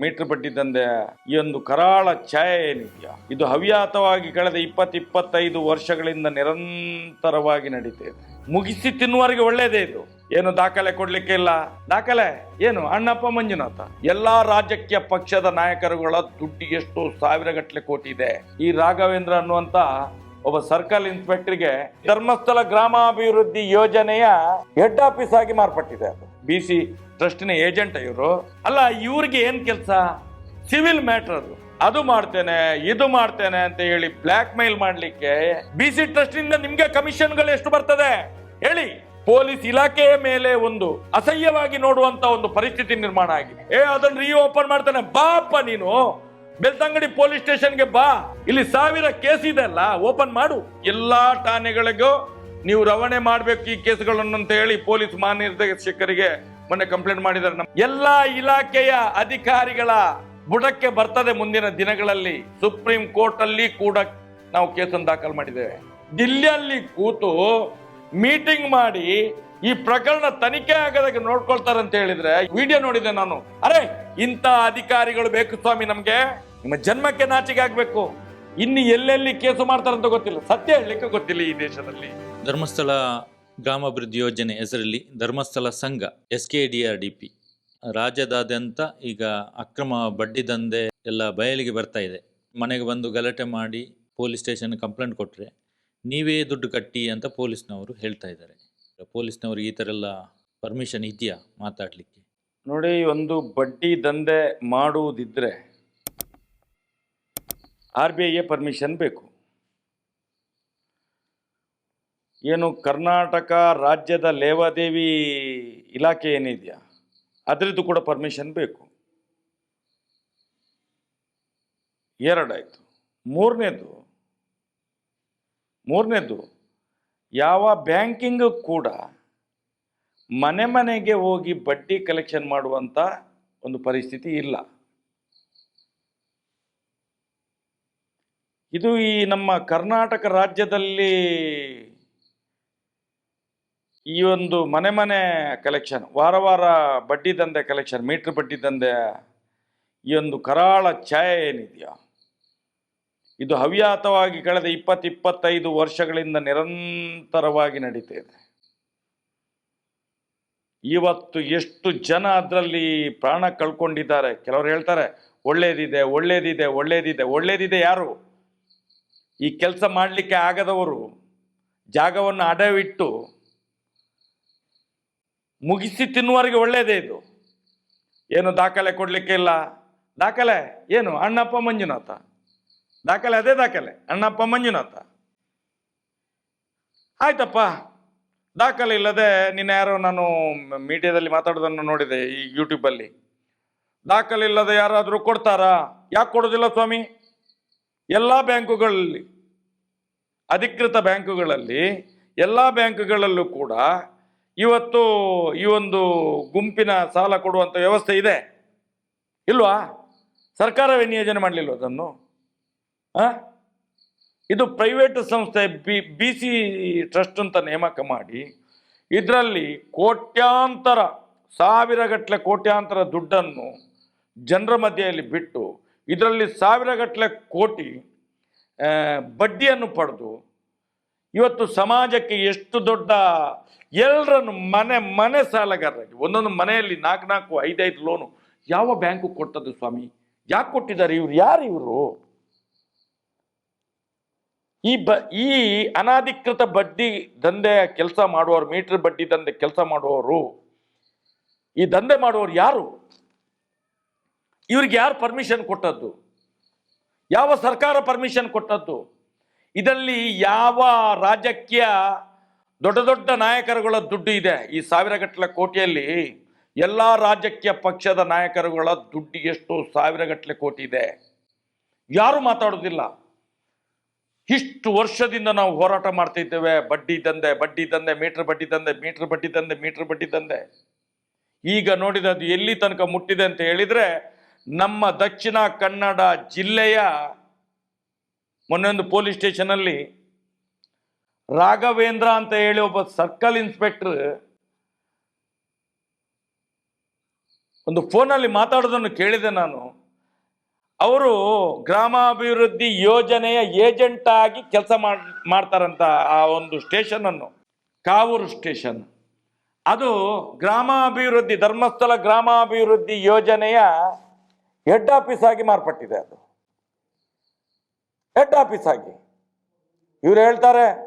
Metre ಪಟ್ಟಿ ತಂದೆ ಈ ಒಂದು ಕರಾಳ ಛಾಯೆ ಏನಿದೆಯಾ? ಇದು ಹವ್ಯಾತವಾಗಿ ಕಳೆದ ಇಪ್ಪತ್ತು ಇಪ್ಪತ್ತೈದು ವರ್ಷಗಳಿಂದ ನಿರಂತರವಾಗಿ ನಡೀತಾ ಇದೆ. ಮುಗಿಸಿ ತಿನ್ನುವವರೆಗೆ ಒಳ್ಳೇದೇ ಇದು. ಏನು ದಾಖಲೆ ಕೊಡ್ಲಿಕ್ಕೆ ಇಲ್ಲ? ದಾಖಲೆ? ಏನು? ಅಣ್ಣಪ್ಪ ಮಂಜುನಾಥ. ಎಲ್ಲಾ ರಾಜಕೀಯ ಪಕ್ಷದ ನಾಯಕರುಗಳ ದುಡ್ಡು ಎಷ್ಟು ಸಾವಿರ ಗಟ್ಟಲೆ ಕೋಟಿ ಇದೆ. ಈ ರಾಘವೇಂದ್ರ ಅನ್ನುವಂತ ಒಬ್ಬ ಸರ್ಕಲ್ ಇನ್ಸ್ಪೆಕ್ಟರ್ಗೆ ಧರ್ಮಸ್ಥಳ ಗ್ರಾಮಾಭಿವೃದ್ಧಿ ಯೋಜನೆಯ ಹೆಡ್ ಆಫೀಸ್ ಆಗಿ ಮಾರ್ಪಟ್ಟಿದೆ ಅದು. ಬಿ ಸಿ ಟ್ರಸ್ಟಿನ ಏಜೆಂಟ್ ಇವರು. ಅಲ್ಲ, ಇವ್ರಿಗೆ ಏನು ಕೆಲಸ? ಸಿವಿಲ್ ಮ್ಯಾಟರ್ ಅದು. ಅದು ಮಾಡ್ತೇನೆ, ಇದು ಮಾಡ್ತೇನೆ ಅಂತ ಹೇಳಿ ಬ್ಲ್ಯಾಕ್ ಮೇಲ್ ಮಾಡಲಿಕ್ಕೆ ಬಿ ಸಿ ಟ್ರಸ್ಟಿನಿಂದ ನಿಮಗೆ ನಿಮ್ಗೆ ಕಮಿಷನ್ಗಳು ಎಷ್ಟು ಬರ್ತದೆ? ಹೇಳಿ. ಪೊಲೀಸ್ ಇಲಾಖೆಯ ಮೇಲೆ ಒಂದು ಅಸಹ್ಯವಾಗಿ ನೋಡುವಂತ ಒಂದು ಪರಿಸ್ಥಿತಿ ನಿರ್ಮಾಣ ಆಗಿದೆ. ಏ, ಅದನ್ನ ರೀ ಓಪನ್ ಮಾಡ್ತಾನೆ. ಬಾಪ್ಪ ನೀನು. ಬೆಳ್ತಂಗಡಿ ಪೊಲೀಸ್ ಸ್ಟೇಷನ್ಗೆ ಬಾ. ಇಲ್ಲಿ ಸಾವಿರ ಕೇಸ್ ಇದೆ ಅಲ್ಲ ಓಪನ್ ಮಾಡು. ಎಲ್ಲಾ ಠಾಣೆಗಳಿಗೂ ನೀವು ರವಾನೆ ಮಾಡಬೇಕು ಈ ಕೇಸ್ಗಳನ್ನು ಅಂತ ಹೇಳಿ ಪೊಲೀಸ್ ಮಹಾನಿರ್ದೇಶಕರಿಗೆ ಮೊನ್ನೆ ಕಂಪ್ಲೇಂಟ್ ಮಾಡಿದ್ದಾರೆ. ನಮ್ಮ ಎಲ್ಲಾ ಇಲಾಖೆಯ ಅಧಿಕಾರಿಗಳ ಬುಡಕ್ಕೆ ಬರ್ತದೆ ಮುಂದಿನ ದಿನಗಳಲ್ಲಿ. ಸುಪ್ರೀಂ ಕೋರ್ಟ್ ಅಲ್ಲಿ ಕೂಡ ನಾವು ಕೇಸನ್ನು ದಾಖಲು ಮಾಡಿದ್ದೇವೆ. ದಿಲ್ಲಿಯಲ್ಲಿ ಕೂತು ಮೀಟಿಂಗ್ ಮಾಡಿ ಈ ಪ್ರಕರಣ ತನಿಖೆ ಆಗದಾಗ ನೋಡ್ಕೊಳ್ತಾರೆ ಅಂತ ಹೇಳಿದ್ರೆ ವಿಡಿಯೋ ನೋಡಿದೆ ನಾನು. ಅರೆ, ಇಂಥ ಅಧಿಕಾರಿಗಳು ಬೇಕು ಸ್ವಾಮಿ ನಮ್ಗೆ. ನಿಮ್ಮ ಜನ್ಮಕ್ಕೆ ನಾಚಿಕೆ ಆಗ್ಬೇಕು. ಇನ್ನು ಎಲ್ಲೆಲ್ಲಿ ಕೇಸು ಮಾಡ್ತಾರಂತ ಗೊತ್ತಿಲ್ಲ. ಸತ್ಯ ಹೇಳಲಿಕ್ಕೆ ಗೊತ್ತಿಲ್ಲ ಈ ದೇಶದಲ್ಲಿ. ಧರ್ಮಸ್ಥಳ ಗ್ರಾಮಾಭಿವೃದ್ಧಿ ಯೋಜನೆ ಹೆಸರಲ್ಲಿ ಧರ್ಮಸ್ಥಳ ಸಂಘ, S K D R D P. ರಾಜ್ಯದಾದ್ಯಂತ ಈಗ ಅಕ್ರಮ ಬಡ್ಡಿ ದಂಧೆ ಎಲ್ಲ ಬಯಲಿಗೆ ಬರ್ತಾ ಇದೆ. ಮನೆಗೆ ಬಂದು ಗಲಾಟೆ ಮಾಡಿ ಪೊಲೀಸ್ ಸ್ಟೇಷನ್ ಕಂಪ್ಲೇಂಟ್ ಕೊಟ್ಟರೆ ನೀವೇ ದುಡ್ಡು ಕಟ್ಟಿ ಅಂತ ಪೊಲೀಸ್ನವರು ಹೇಳ್ತಾ ಇದ್ದಾರೆ. ಪೊಲೀಸ್ನವ್ರಿಗೆ ಈ ಥರ ಎಲ್ಲ ಪರ್ಮಿಷನ್ ಇದೆಯಾ ಮಾತಾಡಲಿಕ್ಕೆ? ನೋಡಿ, ಒಂದು ಬಡ್ಡಿ ದಂಧೆ ಮಾಡುವುದಿದ್ರೆ ಆರ್ ಬಿ ಐಗೆ ಪರ್ಮಿಷನ್ ಬೇಕು. ಏನು ಕರ್ನಾಟಕ ರಾಜ್ಯದ ಲೇವಾದೇವಿ ಇಲಾಖೆ ಏನಿದೆಯಾ, ಅದರದ್ದು ಕೂಡ ಪರ್ಮಿಷನ್ ಬೇಕು. ಎರಡಾಯಿತು. ಮೂರನೇದು ಮೂರನೇದು, ಯಾವ ಬ್ಯಾಂಕಿಂಗ್ ಕೂಡ ಮನೆ ಮನೆಗೆ ಹೋಗಿ ಬಡ್ಡಿ ಕಲೆಕ್ಷನ್ ಮಾಡುವಂಥ ಒಂದು ಪರಿಸ್ಥಿತಿ ಇಲ್ಲ. ಇದು ಈ ನಮ್ಮ ಕರ್ನಾಟಕ ರಾಜ್ಯದಲ್ಲಿ ಈ ಒಂದು ಮನೆ ಮನೆ ಕಲೆಕ್ಷನ್ ವಾರ ವಾರ ಬಡ್ಡಿ ದಂಧೆ ಕಲೆಕ್ಷನ್ ಮೀಟ್ರ್ ಬಡ್ಡಿ ದಂಧೆ, ಈ ಒಂದು ಕರಾಳ ಛಾಯೆ ಏನಿದೆಯಾ, ಇದು ಹವ್ಯಾತವಾಗಿ ಕಳೆದ ಇಪ್ಪತ್ತು ಇಪ್ಪತ್ತೈದು ವರ್ಷಗಳಿಂದ ನಿರಂತರವಾಗಿ ನಡೀತಾ ಇವತ್ತು ಎಷ್ಟು ಜನ ಅದರಲ್ಲಿ ಪ್ರಾಣ ಕಳ್ಕೊಂಡಿದ್ದಾರೆ? ಕೆಲವರು ಹೇಳ್ತಾರೆ, ಒಳ್ಳೇದಿದೆ ಒಳ್ಳೇದಿದೆ ಒಳ್ಳೇದಿದೆ ಒಳ್ಳೇದಿದೆ ಯಾರು? ಈ ಕೆಲಸ ಮಾಡಲಿಕ್ಕೆ ಆಗದವರು ಜಾಗವನ್ನು ಅಡವಿಟ್ಟು ಮುಗಿಸಿ ತಿನ್ನುವರಿಗೆ ಒಳ್ಳೆಯದೇ ಇದು. ಏನು ದಾಖಲೆ ಕೊಡಲಿಕ್ಕೆ ಇಲ್ಲ. ದಾಖಲೆ ಏನು? ಅಣ್ಣಪ್ಪ ಮಂಜುನಾಥ. ದಾಖಲೆ ಅದೇ ದಾಖಲೆ. ಅಣ್ಣಪ್ಪ ಮಂಜುನಾಥ. ಆಯ್ತಪ್ಪ. ದಾಖಲೆ ಇಲ್ಲದೆ ನಿನ್ನ ಯಾರೋ ನಾನು ಮೀಡಿಯಾದಲ್ಲಿ ಮಾತಾಡೋದನ್ನು ನೋಡಿದೆ ಈ ಯೂಟ್ಯೂಬಲ್ಲಿ. ದಾಖಲೆ ಇಲ್ಲದೆ ಯಾರಾದರೂ ಕೊಡ್ತಾರಾ? ಯಾಕೆ ಕೊಡೋದಿಲ್ಲ ಸ್ವಾಮಿ? ಎಲ್ಲ ಬ್ಯಾಂಕುಗಳಲ್ಲಿ, ಅಧಿಕೃತ ಬ್ಯಾಂಕುಗಳಲ್ಲಿ, ಎಲ್ಲ ಬ್ಯಾಂಕುಗಳಲ್ಲೂ ಕೂಡ ಇವತ್ತು ಈ ಒಂದು ಗುಂಪಿನ ಸಾಲ ಕೊಡುವಂಥ ವ್ಯವಸ್ಥೆ ಇದೆ. ಇಲ್ವಾ? ಸರ್ಕಾರವೇ ನಿಯೋಜನೆ ಮಾಡಲಿಲ್ಲ ಅದನ್ನು? ಹಾಂ ಇದು ಪ್ರೈವೇಟ್ ಸಂಸ್ಥೆ ಬಿ ಬಿ ಸಿ ಟ್ರಸ್ಟ್ ಅಂತ ನೇಮಕ ಮಾಡಿ ಇದರಲ್ಲಿ ಕೋಟ್ಯಾಂತರ ಸಾವಿರಗಟ್ಟಲೆ ಕೋಟ್ಯಾಂತರ ದುಡ್ಡನ್ನು ಜನರ ಮಧ್ಯೆಯಲ್ಲಿ ಬಿಟ್ಟು ಇದರಲ್ಲಿ ಸಾವಿರಗಟ್ಟಲೆ ಕೋಟಿ ಬಡ್ಡಿಯನ್ನು ಪಡೆದು ಇವತ್ತು ಸಮಾಜಕ್ಕೆ ಎಷ್ಟು ದೊಡ್ಡ ಎಲ್ಲರನ್ನು ಮನೆ ಮನೆ ಸಾಲಗಾರರಾಗಿ, ಒಂದೊಂದು ಮನೆಯಲ್ಲಿ ನಾಲ್ಕು ನಾಲ್ಕು, ಐದೈದು ಲೋನು ಯಾವ ಬ್ಯಾಂಕು ಕೊಟ್ಟದ್ದು ಸ್ವಾಮಿ? ಯಾಕೆ ಕೊಟ್ಟಿದ್ದಾರೆ ಇವ್ರು? ಯಾರು ಇವರು? ಈ ಬ, ಈ ಅನಾಧಿಕೃತ ಬಡ್ಡಿ ದಂಧೆ ಕೆಲಸ ಮಾಡುವವರು, ಮೀಟರ್ ಬಡ್ಡಿ ದಂಧೆ ಕೆಲಸ ಮಾಡುವವರು, ಈ ದಂಧೆ ಮಾಡುವವರು ಯಾರು? ಇವ್ರಿಗೆ ಯಾರು ಪರ್ಮಿಷನ್ ಕೊಟ್ಟದ್ದು? ಯಾವ ಸರ್ಕಾರ ಪರ್ಮಿಷನ್ ಕೊಟ್ಟದ್ದು? ಇದರಲ್ಲಿ ಯಾವ ರಾಜಕೀಯ ದೊಡ್ಡ ದೊಡ್ಡ ನಾಯಕರುಗಳ ದುಡ್ಡು ಇದೆ. ಈ ಸಾವಿರಗಟ್ಟಲೆ ಕೋಟಿಯಲ್ಲಿ ಎಲ್ಲ ರಾಜಕೀಯ ಪಕ್ಷದ ನಾಯಕರುಗಳ ದುಡ್ಡು ಎಷ್ಟು ಸಾವಿರಗಟ್ಟಲೆ ಕೋಟಿ ಇದೆ. ಯಾರು ಮಾತಾಡೋದಿಲ್ಲ. ಇಷ್ಟು ವರ್ಷದಿಂದ ನಾವು ಹೋರಾಟ ಮಾಡ್ತಾ ಇದ್ದೇವೆ. ಬಡ್ಡಿ ದಂಧೆ ಬಡ್ಡಿ ದಂಧೆ, ಮೀಟರ್ ಬಡ್ಡಿ ದಂಧೆ, ಮೀಟರ್ ಬಡ್ಡಿ ದಂಧೆ, ಮೀಟರ್ ಬಡ್ಡಿ ದಂಧೆ. ಈಗ ನೋಡಿದ ಅದು ಎಲ್ಲಿ ತನಕ ಮುಟ್ಟಿದೆ ಅಂತ ಹೇಳಿದ್ರೆ ನಮ್ಮ ದಕ್ಷಿಣ ಕನ್ನಡ ಜಿಲ್ಲೆಯ ಮೊನ್ನೆ ಒಂದು ಪೊಲೀಸ್ ಸ್ಟೇಷನಲ್ಲಿ ರಾಘವೇಂದ್ರ ಅಂತ ಹೇಳಿ ಒಬ್ಬ ಸರ್ಕಲ್ ಇನ್ಸ್ಪೆಕ್ಟರ್ ಒಂದು ಫೋನಲ್ಲಿ ಮಾತಾಡೋದನ್ನು ಕೇಳಿದೆ ನಾನು. ಅವರು ಗ್ರಾಮಾಭಿವೃದ್ಧಿ ಯೋಜನೆಯ ಏಜೆಂಟ್ ಆಗಿ ಕೆಲಸ ಮಾಡ್, ಮಾಡ್ತಾರಂತ ಆ ಒಂದು ಸ್ಟೇಷನ್ ಅನ್ನು ಕಾವೂರು ಸ್ಟೇಷನ್. ಅದು ಗ್ರಾಮಾಭಿವೃದ್ಧಿ, ಧರ್ಮಸ್ಥಳ ಗ್ರಾಮಾಭಿವೃದ್ಧಿ ಯೋಜನೆಯ ಹೆಡ್ ಆಫೀಸ್ ಆಗಿ ಮಾರ್ಪಟ್ಟಿದೆ ಅದು. ಹೆಡ್ ಆಫೀಸ್ ಆಗಿ. ಇವ್ರು ಹೇಳ್ತಾರೆ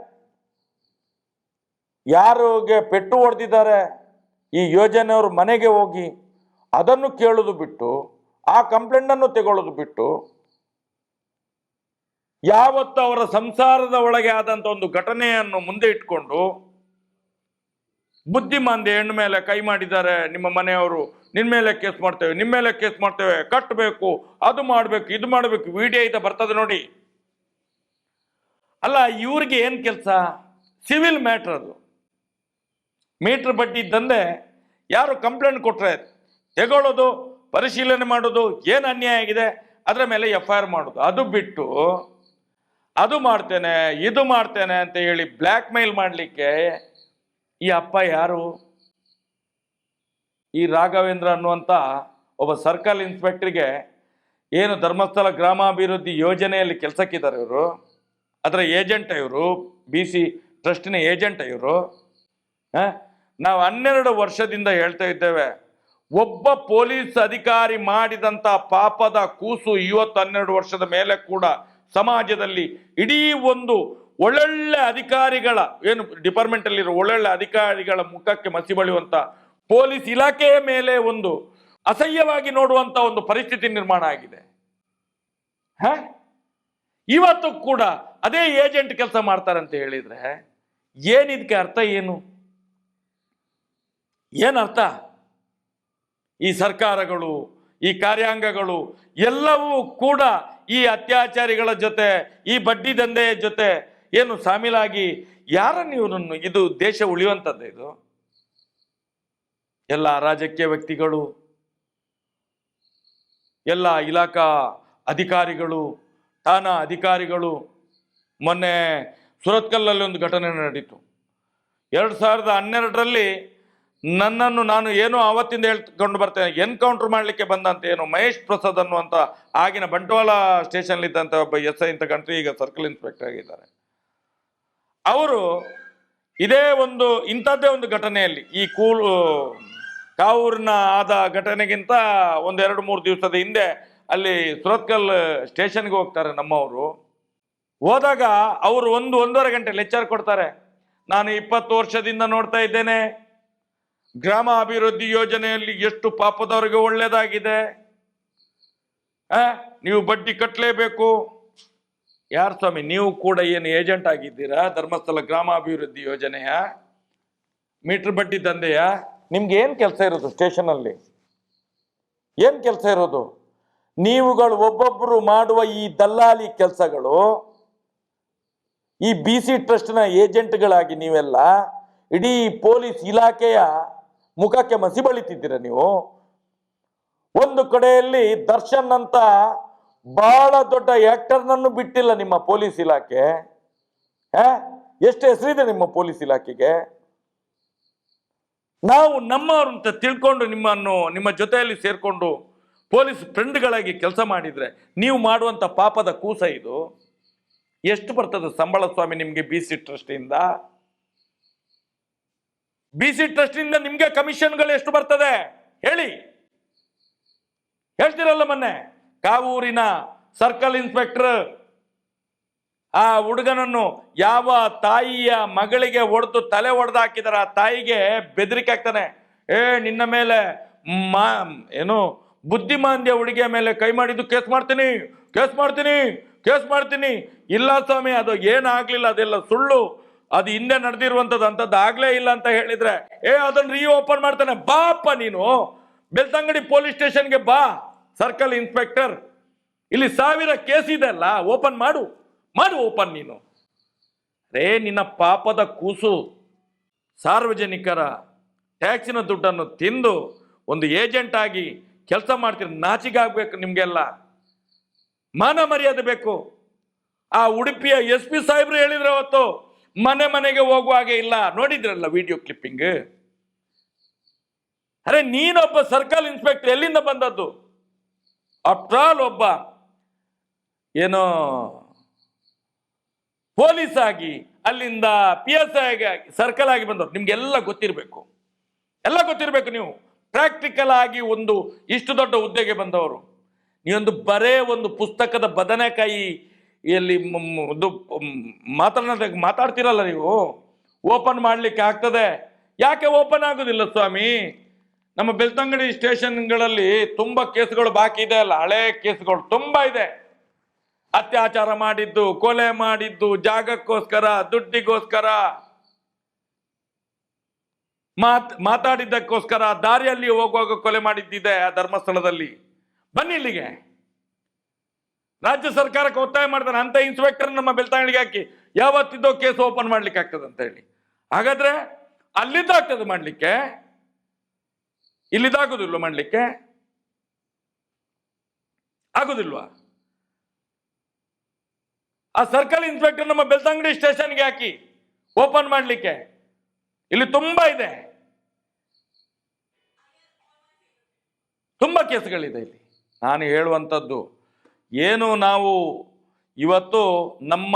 ಯಾರಿಗೆ ಪೆಟ್ಟು ಹೊಡೆದಿದ್ದಾರೆ? ಈ ಯೋಜನೆಯವರು ಮನೆಗೆ ಹೋಗಿ ಅದನ್ನು ಕೇಳೋದು ಬಿಟ್ಟು, ಆ ಕಂಪ್ಲೇಂಟನ್ನು ತಗೊಳ್ಳೋದು ಬಿಟ್ಟು, ಯಾವತ್ತು ಅವರ ಸಂಸಾರದ ಒಳಗೆ ಆದಂತ ಒಂದು ಘಟನೆಯನ್ನು ಮುಂದೆ ಇಟ್ಕೊಂಡು ಬುದ್ಧಿಮಾಂದೆ ಹೆಣ್ಣು ಮೇಲೆ ಕೈ ಮಾಡಿದ್ದಾರೆ. ನಿಮ್ಮ ಮನೆಯವರು ನಿನ್ನ ಮೇಲೆ ಕೇಸ್ ಮಾಡ್ತೇವೆ ನಿಮ್ಮ ಮೇಲೆ ಕೇಸ್ ಮಾಡ್ತೇವೆ ಕಟ್ಟಬೇಕು ಅದು ಮಾಡಬೇಕು, ಇದು ಮಾಡಬೇಕು, ವಿಡಿಯೋ ಇದೆ, ಬರ್ತದೆ ನೋಡಿ. ಅಲ್ಲ, ಇವ್ರಿಗೆ ಏನು ಕೆಲಸ? ಸಿವಿಲ್ ಮ್ಯಾಟ್ರ್ ಅದು. ಮೀಟರ್ ಬಡ್ಡಿ ದಂಧೆ ಯಾರು ಕಂಪ್ಲೇಂಟ್ ಕೊಟ್ಟರೆ ತೆಗೊಳ್ಳೋದು, ಪರಿಶೀಲನೆ ಮಾಡೋದು ಏನು ಅನ್ಯಾಯ ಆಗಿದೆ, ಅದರ ಮೇಲೆ ಎಫ್ ಐ ಮಾಡೋದು. ಅದು ಬಿಟ್ಟು ಅದು ಮಾಡ್ತೇನೆ, ಇದು ಮಾಡ್ತೇನೆ ಅಂತ ಹೇಳಿ ಬ್ಲ್ಯಾಕ್ ಮೇಲ್ ಮಾಡಲಿಕ್ಕೆ ಈ ಅಪ್ಪ ಯಾರು? ಈ ರಾಘವೇಂದ್ರ ಅನ್ನುವಂಥ ಒಬ್ಬ ಸರ್ಕಲ್ ಇನ್ಸ್ಪೆಕ್ಟ್ರಿಗೆ ಏನು ಧರ್ಮಸ್ಥಳ ಗ್ರಾಮಾಭಿವೃದ್ಧಿ ಯೋಜನೆಯಲ್ಲಿ ಕೆಲಸಕ್ಕಿದ್ದಾರೆ ಇವರು? ಅದರ ಏಜೆಂಟ್ ಇವರು, ಬಿ ಸಿ ಟ್ರಸ್ಟಿನ ಏಜೆಂಟ್ ಇವರು? ನಾವು ಹನ್ನೆರಡು ವರ್ಷದಿಂದ ಹೇಳ್ತಾ ಇದ್ದೇವೆ, ಒಬ್ಬ ಪೊಲೀಸ್ ಅಧಿಕಾರಿ ಮಾಡಿದಂಥ ಪಾಪದ ಕೂಸು ಇವತ್ತು ಹನ್ನೆರಡು ವರ್ಷದ ಮೇಲೆ ಕೂಡ ಸಮಾಜದಲ್ಲಿ ಇಡೀ ಒಂದು ಒಳ್ಳೊಳ್ಳೆ ಅಧಿಕಾರಿಗಳ, ಏನು ಡಿಪಾರ್ಟ್ಮೆಂಟ್ ಅಲ್ಲಿರೋ ಒಳ್ಳೊಳ್ಳೆ ಅಧಿಕಾರಿಗಳ ಮುಖಕ್ಕೆ ಮಸಿ ಬಳಿಯುವಂಥ ಪೊಲೀಸ್ ಇಲಾಖೆಯ ಮೇಲೆ ಒಂದು ಅಸಹ್ಯವಾಗಿ ನೋಡುವಂತ ಒಂದು ಪರಿಸ್ಥಿತಿ ನಿರ್ಮಾಣ ಆಗಿದೆ. ಹ? ಇವತ್ತು ಕೂಡ ಅದೇ ಏಜೆಂಟ್ ಕೆಲಸ ಮಾಡ್ತಾರೆ ಅಂತ ಹೇಳಿದ್ರೆ ಏನಿದಕ್ಕೆ ಅರ್ಥ ಏನು? ಏನರ್ಥ? ಈ ಸರ್ಕಾರಗಳು, ಈ ಕಾರ್ಯಾಂಗಗಳು ಎಲ್ಲವೂ ಕೂಡ ಈ ಅತ್ಯಾಚಾರಿಗಳ ಜೊತೆ, ಈ ಬಡ್ಡಿ ದಂಧೆಯ ಜೊತೆ ಏನು ಸಾಮೀಲಾಗಿ ಯಾರನ್ನು ಇವರನ್ನು ಇದು ದೇಶ ಉಳಿಯುವಂಥದ್ದು ಇದು? ಎಲ್ಲ ರಾಜಕೀಯ ವ್ಯಕ್ತಿಗಳು, ಎಲ್ಲ ಇಲಾಖಾ ಅಧಿಕಾರಿಗಳು, ಠಾಣಾ ಅಧಿಕಾರಿಗಳು, ಮೊನ್ನೆ ಸುರತ್ಕಲ್ಲಲ್ಲಿ ಒಂದು ಘಟನೆ ನಡೀತು. ಎರಡು ಸಾವಿರದ ಹನ್ನೆರಡರಲ್ಲಿ ನನ್ನನ್ನು ನಾನು ಏನೋ ಆವತ್ತಿಂದ ಹೇಳ್ಕೊಂಡು ಬರ್ತೇನೆ. ಎನ್ಕೌಂಟರ್ ಮಾಡಲಿಕ್ಕೆ ಬಂದಂತ ಏನು ಮಹೇಶ್ ಪ್ರಸಾದ್ ಅನ್ನುವಂಥ ಆಗಿನ ಬಂಟ್ವಾಳ ಸ್ಟೇಷನ್ ಇದ್ದಂಥ ಒಬ್ಬ ಎಸ್ ಐ ಅಂತ ಕಂಟ್ರಿ ಈಗ ಸರ್ಕಲ್ ಇನ್ಸ್ಪೆಕ್ಟರ್ ಆಗಿದ್ದಾರೆ. ಅವರು ಇದೇ ಒಂದು ಇಂಥದ್ದೇ ಒಂದು ಘಟನೆಯಲ್ಲಿ ಈ ಕೂಲು, ಕಾವೂರಿನ ಆದ ಘಟನೆಗಿಂತ ಒಂದೆರಡು ಮೂರು ದಿವಸದ ಹಿಂದೆ ಅಲ್ಲಿ ಸುರತ್ಕಲ್ ಸ್ಟೇಷನ್ಗೆ ಹೋಗ್ತಾರೆ ನಮ್ಮವರು. ಹೋದಾಗ ಅವರು ಒಂದು ಒಂದೂವರೆ ಗಂಟೆ ಲೆಕ್ಚರ್ ಕೊಡ್ತಾರೆ. ನಾನು ಇಪ್ಪತ್ತು ವರ್ಷದಿಂದ ನೋಡ್ತಾ ಇದ್ದೇನೆ. ಗ್ರಾಮ ಅಭಿವೃದ್ಧಿ ಯೋಜನೆಯಲ್ಲಿ ಎಷ್ಟು ಪಾಪದವರಿಗೆ ಒಳ್ಳೇದಾಗಿದೆ? ನೀವು ಬಡ್ಡಿ ಕಟ್ಟಲೇಬೇಕು ಯಾರು ಸ್ವಾಮಿ, ನೀವು ಕೂಡ ಏನು ಏಜೆಂಟ್ ಆಗಿದ್ದೀರಾ? ಧರ್ಮಸ್ಥಳ ಗ್ರಾಮಾಭಿವೃದ್ಧಿ ಯೋಜನೆಯ ಮೀಟರ್ ಬಡ್ಡಿ ದಂಧೆಯ? ನಿಮ್ಗೆ ಏನು ಕೆಲಸ ಇರೋದು ಸ್ಟೇಷನಲ್ಲಿ? ಏನು ಕೆಲಸ ಇರೋದು? ನೀವುಗಳು ಒಬ್ಬೊಬ್ಬರು ಮಾಡುವ ಈ ದಲ್ಲಾಳಿ ಕೆಲಸಗಳು, ಈ ಬಿ ಸಿ ಟ್ರಸ್ಟ್ನ ಏಜೆಂಟ್ಗಳಾಗಿ ನೀವೆಲ್ಲ, ಇಡೀ ಪೊಲೀಸ್ ಇಲಾಖೆಯ ಮುಖಕ್ಕೆ ಮಸಿ ಬಳಿತಿದ್ದೀರ ನೀವು? ಒಂದು ಕಡೆಯಲ್ಲಿ ದರ್ಶನ್ ಅಂತ ಬಹಳ ದೊಡ್ಡ ಆಕ್ಟರ್ನನ್ನು ಬಿಟ್ಟಿಲ್ಲ ನಿಮ್ಮ ಪೊಲೀಸ್ ಇಲಾಖೆ. ಹಾ? ಎಷ್ಟು ಹೆಸರಿದೆ ನಿಮ್ಮ ಪೊಲೀಸ್ ಇಲಾಖೆಗೆ? ನಾವು ನಮ್ಮವ್ರು ಅಂತ ತಿಳ್ಕೊಂಡು ನಿಮ್ಮನ್ನು ನಿಮ್ಮ ಜೊತೆಯಲ್ಲಿ ಸೇರಿಕೊಂಡು ಪೊಲೀಸ್ ಫ್ರೆಂಡ್ಗಳಾಗಿ ಕೆಲಸ ಮಾಡಿದ್ರೆ ನೀವು ಮಾಡುವಂತ ಪಾಪದ ಕೂಸ ಇದು? ಎಷ್ಟು ಬರ್ತದೆ ಸಂಬಳ ಸ್ವಾಮಿ ನಿಮಗೆ ಬಿ ಸಿ ಟ್ರಸ್ಟಿಂದ? ಬಿ ಸಿ ಟ್ರಸ್ಟಿಂದ ನಿಮ್ಗೆ ಕಮಿಷನ್ಗಳು ಎಷ್ಟು ಬರ್ತದೆ? ಹೇಳಿ. ಹೇಳ್ತಿರಲ್ಲ ಮೊನ್ನೆ? ಕಾವೂರಿನ ಸರ್ಕಲ್ ಇನ್ಸ್ಪೆಕ್ಟರ್, ಆ ಹುಡುಗನನ್ನು ಯಾವ ತಾಯಿಯ ಮಗಳಿಗೆ ಹೊಡೆದು ತಲೆ ಹೊಡೆದು ಹಾಕಿದಾರ, ಆ ತಾಯಿಗೆ ಬೆದರಿಕೆ ಆಗ್ತಾನೆ ಏ, ನಿನ್ನ ಮೇಲೆ ಮಾ, ಏನು ಬುದ್ಧಿಮಾಂದ್ಯ ಹುಡುಗಿಯ ಮೇಲೆ ಕೈ ಮಾಡಿದ್ದು ಕೇಸ್ ಮಾಡ್ತೀನಿ ಕೇಸ್ ಮಾಡ್ತೀನಿ ಕೇಸ್ ಮಾಡ್ತೀನಿ. ಇಲ್ಲ ಸ್ವಾಮಿ, ಅದು ಏನಾಗ್ಲಿಲ್ಲ, ಅದೆಲ್ಲ ಸುಳ್ಳು. ಅದು ಹಿಂದೆ ನಡೆದಿರುವಂಥದ್ದು ಅಂಥದ್ದು ಆಗ್ಲೇ ಇಲ್ಲ ಅಂತ ಹೇಳಿದ್ರೆ, ಏ, ಅದನ್ನ ರೀ ಓಪನ್ ಮಾಡ್ತಾನೆ. ಬಾಪ್ಪ ನೀನು. ಬೆಳ್ತಂಗಡಿ ಪೊಲೀಸ್ ಸ್ಟೇಷನ್ಗೆ ಬಾ. Circle inspector. ಇಲ್ಲಿ ಸಾವಿರ ಕೇಸ್ ಇದೆ ಅಲ್ಲ, ಓಪನ್ ಮಾಡು. ಮಾಡು ಓಪನ್ ನೀನು. ರೇ ನಿನ್ನ ಪಾಪದ ಕೂಸು. ಸಾರ್ವಜನಿಕರ ಟ್ಯಾಕ್ಸಿನ ದುಡ್ಡನ್ನು ತಿಂದು ಒಂದು ಏಜೆಂಟ್ ಆಗಿ ಕೆಲಸ ಮಾಡ್ತೀರಿ ನಾಚಿಗಾಗ್ಬೇಕು ನಿಮಗೆಲ್ಲ. ಮಾನ ಮರ್ಯಾದೆ ಬೇಕು. ಆ ಉಡುಪಿಯ ಎಸ್ ಪಿ ಸಾಹೇಬ್ರು ಹೇಳಿದ್ರೆ ಅವತ್ತು ಮನೆ ಮನೆಗೆ ಹೋಗುವ ಹಾಗೆ ಇಲ್ಲ. ನೋಡಿದ್ರಲ್ಲ ವಿಡಿಯೋ ಕ್ಲಿಪ್ಪಿಂಗ್? ಅರೆ, ನೀನೊಬ್ಬ ಸರ್ಕಲ್ ಇನ್ಸ್ಪೆಕ್ಟರ್, ಎಲ್ಲಿಂದ ಬಂದದ್ದು? ಆಫ್ಟರ್ ಆಲ್ ಒಬ್ಬ ಏನೋ ಪೊಲೀಸ್ ಆಗಿ, ಅಲ್ಲಿಂದ ಪಿ ಎಸ್ ಐ ಆಗಿ, ಸರ್ಕಲ್ ಆಗಿ ಬಂದವರು ನಿಮ್ಗೆಲ್ಲ ಗೊತ್ತಿರಬೇಕು. ಎಲ್ಲ ಗೊತ್ತಿರಬೇಕು ನೀವು. ಪ್ರಾಕ್ಟಿಕಲ್ ಆಗಿ ಒಂದು ಇಷ್ಟು ದೊಡ್ಡ ಹುದ್ದೆಗೆ ಬಂದವರು. ನೀವೊಂದು ಬರೇ ಒಂದು ಪುಸ್ತಕದ ಬದನೆಕಾಯಿ ಇದು ಮಾತನಾಡ ಮಾತಾಡ್ತಿರಲ್ಲ ನೀವು? ಓಪನ್ ಮಾಡಲಿಕ್ಕೆ ಆಗ್ತದೆ. ಯಾಕೆ ಓಪನ್ ಆಗೋದಿಲ್ಲ ಸ್ವಾಮಿ? ನಮ್ಮ ಬೆಳ್ತಂಗಡಿ ಸ್ಟೇಷನ್ಗಳಲ್ಲಿ ತುಂಬ ಕೇಸ್ಗಳು ಬಾಕಿ ಇದೆ ಅಲ್ಲ. ಹಳೆ ಕೇಸ್ಗಳು ತುಂಬ ಇದೆ. ಅತ್ಯಾಚಾರ ಮಾಡಿದ್ದು, ಕೊಲೆ ಮಾಡಿದ್ದು, ಜಾಗಕ್ಕೋಸ್ಕರ, ದುಡ್ಡಿಗೋಸ್ಕರ. ಮಾತ್, ಮಾತಾಡಿದ್ದಕ್ಕೋಸ್ಕರ ದಾರಿಯಲ್ಲಿ ಹೋಗುವಾಗ ಕೊಲೆ ಮಾಡಿದ್ದಿದೆ ಆ ಧರ್ಮಸ್ಥಳದಲ್ಲಿ. ಬನ್ನಿ ಇಲ್ಲಿಗೆ. ರಾಜ್ಯ ಸರ್ಕಾರಕ್ಕೆ ಒತ್ತಾಯ ಮಾಡ್ತಾನೆ, ಅಂತ ಇನ್ಸ್ಪೆಕ್ಟರ್ ನಮ್ಮ ಬೆಳ್ತಂಗಡಿಗೆ ಹಾಕಿ, ಯಾವತ್ತಿದ್ದೋ ಕೇಸ್ ಓಪನ್ ಮಾಡ್ಲಿಕ್ಕೆ ಆಗ್ತದೆ ಅಂತ ಹೇಳಿ. ಹಾಗಾದ್ರೆ ಅಲ್ಲಿದ್ದಾಗ್ತದೆ ಮಾಡ್ಲಿಕ್ಕೆ? ಇಲ್ಲಿದಾಗುದಿಲ್ವ ಮಾಡ್ಲಿಕ್ಕೆ? ಆಗುದಿಲ್ವಾ? ಆ ಸರ್ಕಲ್ ಇನ್ಸ್ಪೆಕ್ಟರ್ ನಮ್ಮ ಬೆಳ್ತಂಗಡಿ ಸ್ಟೇಷನ್ಗೆ ಹಾಕಿ ಓಪನ್ ಮಾಡ್ಲಿಕ್ಕೆ. ಇಲ್ಲಿ ತುಂಬಾ ಇದೆ. ತುಂಬಾ ಕೇಸ್ಗಳಿದೆ ಇಲ್ಲಿ. ನಾನು ಹೇಳುವಂಥದ್ದು ಏನು ನಾವು ಇವತ್ತು ನಮ್ಮ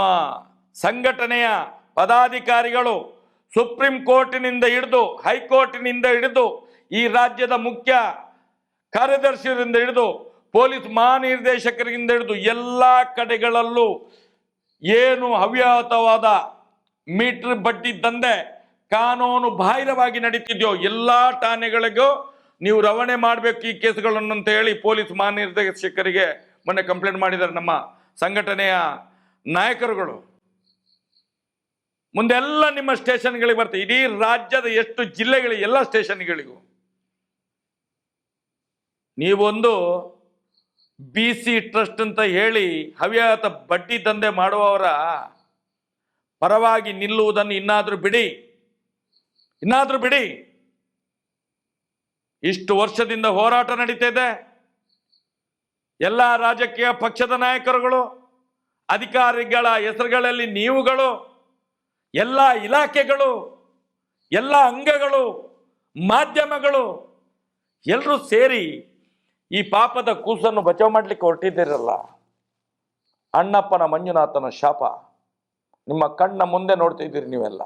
ಸಂಘಟನೆಯ ಪದಾಧಿಕಾರಿಗಳು ಸುಪ್ರೀಂ ಕೋರ್ಟಿನಿಂದ ಹಿಡಿದು ಹೈಕೋರ್ಟಿನಿಂದ ಹಿಡಿದು ಈ ರಾಜ್ಯದ ಮುಖ್ಯ ಕಾರ್ಯದರ್ಶಿಯಿಂದ ಹಿಡಿದು ಪೊಲೀಸ್ ಮಹಾನಿರ್ದೇಶಕರಿಂದ ಹಿಡಿದು ಎಲ್ಲ ಕಡೆಗಳಲ್ಲೂ ಏನು ಹವ್ಯಾಹತವಾದ ಮೀಟರ್ ದಂಧೆ ಕಾನೂನು ಬಾಹಿರವಾಗಿ ನಡೀತಿದ್ಯೋ ಎಲ್ಲ ಠಾಣೆಗಳಿಗೂ ನೀವು ರವಾನೆ ಮಾಡಬೇಕು ಈ ಕೇಸ್ಗಳನ್ನು ಅಂತ ಹೇಳಿ ಪೊಲೀಸ್ ಮಹಾನಿರ್ದೇಶಕರಿಗೆ ಮೊನ್ನೆ ಕಂಪ್ಲೇಂಟ್ ಮಾಡಿದ್ದಾರೆ ನಮ್ಮ ಸಂಘಟನೆಯ ನಾಯಕರುಗಳು. ಮುಂದೆಲ್ಲ ನಿಮ್ಮ ಸ್ಟೇಷನ್ಗಳಿಗೆ ಬರ್ತದೆ ಇಡೀ ರಾಜ್ಯದ ಎಷ್ಟು ಜಿಲ್ಲೆಗಳಿಗೆ, ಎಲ್ಲ ಸ್ಟೇಷನ್ಗಳಿಗೂ. ನೀವೊಂದು ಬಿ ಸಿ ಟ್ರಸ್ಟ್ ಅಂತ ಹೇಳಿ ಹವ್ಯಾತ ಬಡ್ಡಿ ದಂಧೆ ಮಾಡುವವರ ಪರವಾಗಿ ನಿಲ್ಲುವುದನ್ನು ಇನ್ನಾದರೂ ಬಿಡಿ. ಇನ್ನಾದರೂ ಬಿಡಿ. ಇಷ್ಟು ವರ್ಷದಿಂದ ಹೋರಾಟ ನಡೀತಾ ಎಲ್ಲ ರಾಜಕೀಯ ಪಕ್ಷದ ನಾಯಕರುಗಳು, ಅಧಿಕಾರಿಗಳ ಹೆಸರುಗಳಲ್ಲಿ ನೀವುಗಳು, ಎಲ್ಲ ಇಲಾಖೆಗಳು, ಎಲ್ಲ ಅಂಗಗಳು, ಮಾಧ್ಯಮಗಳು ಎಲ್ಲರೂ ಸೇರಿ ಈ ಪಾಪದ ಕೂಸನ್ನು ಬಚಾವ್ ಮಾಡ್ಲಿಕ್ಕೆ ಹೊರಟಿದ್ದೀರಲ್ಲ. ಅಣ್ಣಪ್ಪನ ಮಂಜುನಾಥನ ಶಾಪ. ನಿಮ್ಮ ಕಣ್ಣ ಮುಂದೆ ನೋಡ್ತಿದ್ದೀರಿ ನೀವೆಲ್ಲ.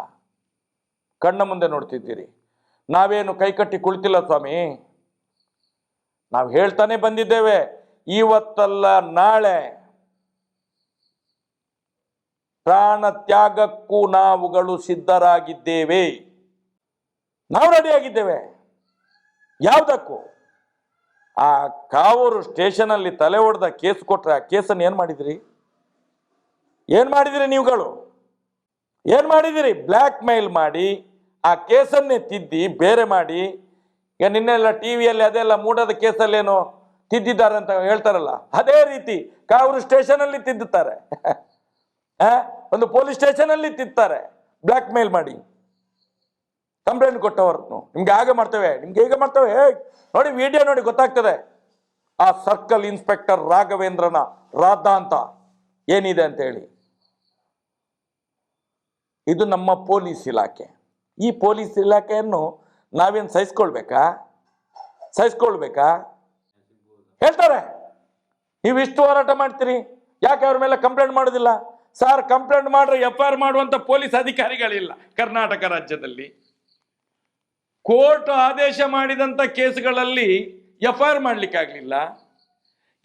ಕಣ್ಣ ಮುಂದೆ ನೋಡ್ತಿದ್ದೀರಿ ನಾವೇನು ಕೈಕಟ್ಟಿ ಕುಳಿತಿಲ್ಲ ಸ್ವಾಮಿ. ನಾವು ಹೇಳ್ತಾನೆ ಬಂದಿದ್ದೇವೆ. ಇವತ್ತಲ್ಲ ನಾಳೆ ಪ್ರಾಣ ತ್ಯಾಗಕ್ಕೂ ನಾವುಗಳು ಸಿದ್ಧರಾಗಿದ್ದೇವೆ. ನಾವು ರೆಡಿಯಾಗಿದ್ದೇವೆ. ಯಾವುದಕ್ಕೂ? ಆ ಕಾವೂರು ಸ್ಟೇಷನಲ್ಲಿ ತಲೆ ಹೊಡೆದ ಕೇಸ್ ಕೊಟ್ರೆ ಆ ಕೇಸನ್ನು ಏನು ಮಾಡಿದಿರಿ? ಏನು ಮಾಡಿದಿರಿ ನೀವುಗಳು? ಏನು ಮಾಡಿದಿರಿ? ಬ್ಲ್ಯಾಕ್ ಮೇಲ್ ಮಾಡಿ ಆ ಕೇಸನ್ನೇ ತಿದ್ದಿ, ಬೇರೆ ಮಾಡಿ. ಈಗ ನಿನ್ನೆಲ್ಲ ಟಿ ವಿಯಲ್ಲಿ ಅದೆಲ್ಲ ಮೂಡದ ಕೇಸಲ್ಲೇನೋ? ತಿದ್ದಿದ್ದಾರೆ ಅಂತ ಹೇಳ್ತಾರಲ್ಲ, ಅದೇ ರೀತಿ ಕಾವೂರು ಸ್ಟೇಷನಲ್ಲಿ ತಿದ್ದುತ್ತಾರೆ. ಆ? ಒಂದು ಪೊಲೀಸ್ ಸ್ಟೇಷನಲ್ಲಿ ತಿದ್ತಾರೆ ಬ್ಲ್ಯಾಕ್ ಮೇಲ್ ಮಾಡಿ. ಕಂಪ್ಲೇಂಟ್ ಕೊಟ್ಟವರು ನಿಮ್ಗೆ ಹಾಗೆ ಮಾಡ್ತೇವೆ? ನಿಮ್ಗೆ ಹೇಗೆ ಮಾಡ್ತೇವೆ? ನೋಡಿ ವಿಡಿಯೋ ನೋಡಿ ಗೊತ್ತಾಗ್ತದೆ. ಆ ಸರ್ಕಲ್ ಇನ್ಸ್ಪೆಕ್ಟರ್ ರಾಘವೇಂದ್ರನ ರಾಧ ಅಂತ ಏನಿದೆ ಅಂತ ಹೇಳಿ. ಇದು ನಮ್ಮ ಪೊಲೀಸ್ ಇಲಾಖೆ. ಈ ಪೊಲೀಸ್ ಇಲಾಖೆಯನ್ನು ನಾವೇನು ಸಹಿಸ್ಕೊಳ್ಬೇಕಾ? ಸಹಿಸ್ಕೊಳ್ಬೇಕಾ? ಹೇಳ್ತಾರೆ. ನೀವು ಇಷ್ಟು ಹೋರಾಟ ಮಾಡ್ತೀರಿ? ಯಾಕೆ ಅವ್ರ ಮೇಲೆ ಕಂಪ್ಲೇಂಟ್ ಮಾಡೋದಿಲ್ಲ? ಸರ್ ಕಂಪ್ಲೇಂಟ್ ಮಾಡ್ರೆ ಎಫ್ ಐ ಆರ್ ಮಾಡುವಂತ ಪೊಲೀಸ್ ಅಧಿಕಾರಿಗಳಿಲ್ಲ ಕರ್ನಾಟಕ ರಾಜ್ಯದಲ್ಲಿ. ಕೋರ್ಟ್ ಆದೇಶ ಮಾಡಿದಂಥ ಕೇಸ್ಗಳಲ್ಲಿ ಎಫ್ ಐ ಆರ್ ಮಾಡಲಿಕ್ಕಾಗಲಿಲ್ಲ.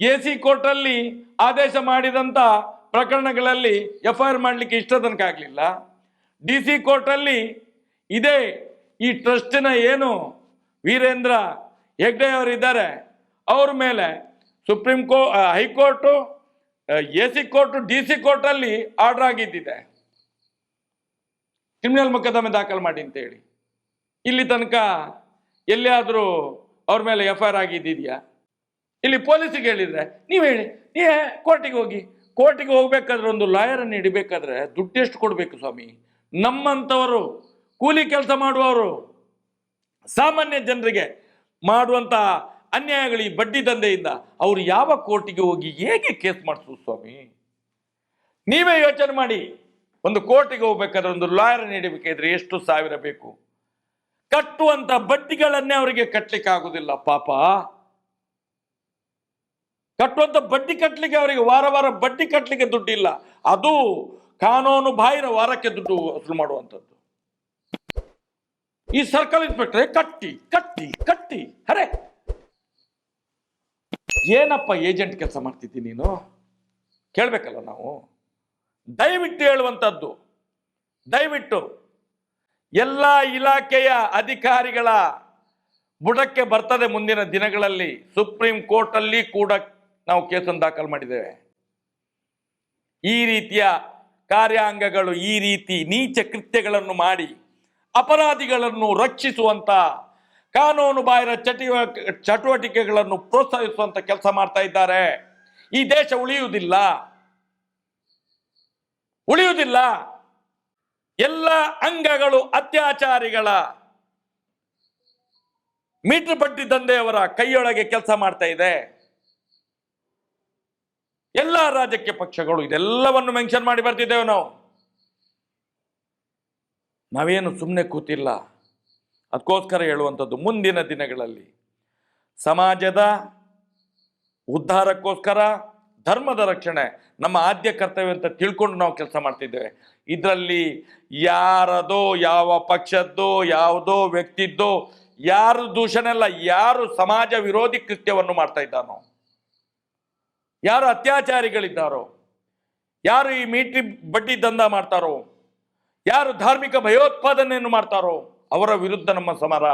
ಎ ಸಿ ಕೋರ್ಟಲ್ಲಿ ಆದೇಶ ಮಾಡಿದಂಥ ಪ್ರಕರಣಗಳಲ್ಲಿ ಎಫ್ ಐ ಆರ್ ಮಾಡಲಿಕ್ಕೆ ಇಷ್ಟ ತನಕ ಆಗಲಿಲ್ಲ. ಡಿ ಸಿ ಕೋರ್ಟಲ್ಲಿ ಇದೇ ಈ ಟ್ರಸ್ಟಿನ ಏನು ವೀರೇಂದ್ರ ಹೆಗ್ಡೆ ಅವರು ಇದ್ದಾರೆ ಅವ್ರ ಮೇಲೆ supreme co high court A C court, D C ಕೋರ್ಟಲ್ಲಿ ಆರ್ಡರ್ ಆಗಿದ್ದಿದೆ. ಕ್ರಿಮಿನಲ್ ಮೊಕದ್ದಮೆ ದಾಖಲು ಮಾಡಿ ಅಂತೇಳಿ. ಇಲ್ಲಿ ತನಕ ಎಲ್ಲಿಯಾದರೂ ಅವ್ರ ಮೇಲೆ ಎಫ್ ಐ ಆರ್ ಆಗಿದ್ದಿದೆಯಾ? ಇಲ್ಲಿ ಪೊಲೀಸಿಗೆ ಹೇಳಿದ್ರೆ, ನೀವು ಹೇಳಿ ನೀ ಕೋರ್ಟಿಗೆ ಹೋಗಿ. ಕೋರ್ಟಿಗೆ ಹೋಗ್ಬೇಕಾದ್ರೆ ಒಂದು ಲಾಯರನ್ನು ಹಿಡಿಬೇಕಾದ್ರೆ ದುಡ್ಡು ಎಷ್ಟು ಕೊಡಬೇಕು ಸ್ವಾಮಿ? ನಮ್ಮಂಥವರು, ಕೂಲಿ ಕೆಲಸ ಮಾಡುವವರು, ಸಾಮಾನ್ಯ ಜನರಿಗೆ ಮಾಡುವಂಥ ಅನ್ಯಾಯಗಳು ಈ ಬಡ್ಡಿ ದಂಧೆಯಿಂದ ಅವರು ಯಾವ ಕೋರ್ಟಿಗೆ ಹೋಗಿ ಹೇಗೆ ಕೇಸ್ ಮಾಡಿಸು ಸ್ವಾಮಿ? ನೀವೇ ಯೋಚನೆ ಮಾಡಿ. ಒಂದು ಕೋರ್ಟಿಗೆ ಹೋಗ್ಬೇಕಾದ್ರೆ ಒಂದು ಲಾಯರ್ ನೀಡಬೇಕಾದ್ರೆ ಎಷ್ಟು ಸಾವಿರ ಬೇಕು? ಕಟ್ಟುವಂತ ಬಡ್ಡಿಗಳನ್ನೇ ಅವರಿಗೆ ಕಟ್ಟಲಿಕ್ಕೆ ಆಗುದಿಲ್ಲ, ಪಾಪ. ಕಟ್ಟುವಂತ ಬಡ್ಡಿ ಕಟ್ಟಲಿಕ್ಕೆ ಅವರಿಗೆ ವಾರ ವಾರ ಬಡ್ಡಿ ಕಟ್ಟಲಿಕ್ಕೆ ದುಡ್ಡಿಲ್ಲ. ಅದು ಕಾನೂನು ಬಾಹಿರ ವಾರಕ್ಕೆ ದುಡ್ಡು ವಸೂಲು ಮಾಡುವಂಥದ್ದು. ಈ ಸರ್ಕಲ್ ಇನ್ಸ್ಪೆಕ್ಟರ್ ಕಟ್ಟಿ ಕಟ್ಟಿ ಕಟ್ಟಿ ಅರೆ ಏನಪ್ಪ ಏಜೆಂಟ್ ಕೆಲಸ ಮಾಡ್ತಿದ್ದಿ ನೀನು? ಕೇಳಬೇಕಲ್ಲ ನಾವು? ದಯವಿಟ್ಟು ಹೇಳುವಂಥದ್ದು. ದಯವಿಟ್ಟು ಎಲ್ಲ ಇಲಾಖೆಯ ಅಧಿಕಾರಿಗಳ ಬುಡಕ್ಕೆ ಬರ್ತದೆ ಮುಂದಿನ ದಿನಗಳಲ್ಲಿ ಸುಪ್ರೀಂ ಕೋರ್ಟ್ ಅಲ್ಲಿ ಕೂಡ ನಾವು ಕೇಸನ್ನು ದಾಖಲು ಮಾಡಿದ್ದೇವೆ. ಈ ರೀತಿಯ ಕಾರ್ಯಾಂಗಗಳು ಈ ರೀತಿ ನೀಚ ಕೃತ್ಯಗಳನ್ನು ಮಾಡಿ ಅಪರಾಧಿಗಳನ್ನು ರಕ್ಷಿಸುವಂತ ಕಾನೂನು ಬಾಹಿರ ಚಟುವ, ಚಟುವಟಿಕೆಗಳನ್ನು ಪ್ರೋತ್ಸಾಹಿಸುವಂತ ಕೆಲಸ ಮಾಡ್ತಾ ಇದ್ದಾರೆ. ಈ ದೇಶ ಉಳಿಯುವುದಿಲ್ಲ. ಉಳಿಯುವುದಿಲ್ಲ. ಎಲ್ಲ ಅಂಗಗಳು ಅತ್ಯಾಚಾರಿಗಳ ಮೀಟರ್ ಬಡ್ಡಿ ದಂಧೆಯವರ ಕೈಯೊಳಗೆ ಕೆಲಸ ಮಾಡ್ತಾ ಇದೆ. ಎಲ್ಲ ರಾಜಕೀಯ ಪಕ್ಷಗಳು ಇದೆಲ್ಲವನ್ನು ಮೆನ್ಷನ್ ಮಾಡಿ ಬರ್ತಿದ್ದೇವೆ ನಾವು. ನಾವೇನು ಸುಮ್ಮನೆ ಕೂತಿಲ್ಲ. ಅದಕ್ಕೋಸ್ಕರ ಹೇಳುವಂಥದ್ದು, ಮುಂದಿನ ದಿನಗಳಲ್ಲಿ ಸಮಾಜದ ಉದ್ಧಾರಕ್ಕೋಸ್ಕರ, ಧರ್ಮದ ರಕ್ಷಣೆ, ನಮ್ಮ ಆದ್ಯ ಕರ್ತವ್ಯ ಅಂತ ತಿಳ್ಕೊಂಡು ನಾವು ಕೆಲಸ ಮಾಡ್ತಿದ್ದೇವೆ. ಇದರಲ್ಲಿ ಯಾರದೋ ಯಾವ ಪಕ್ಷದ್ದೋ, ಯಾವುದೋ ವ್ಯಕ್ತಿದ್ದೋ, ಯಾರು ದೂಷಣೆ ಯಾರು ಸಮಾಜ ವಿರೋಧಿ ಕೃತ್ಯವನ್ನು ಮಾಡ್ತಾ ಇದ್ದಾನೋ, ಯಾರು ಅತ್ಯಾಚಾರಿಗಳಿದ್ದಾರೋ, ಯಾರು ಈ ಮೀಟ್ರಿ ಬಡ್ಡಿ ದಂಧ ಮಾಡ್ತಾರೋ, ಯಾರು ಧಾರ್ಮಿಕ ಭಯೋತ್ಪಾದನೆಯನ್ನು ಮಾಡ್ತಾರೋ ಅವರ ವಿರುದ್ಧ ನಮ್ಮ ಸಮರ.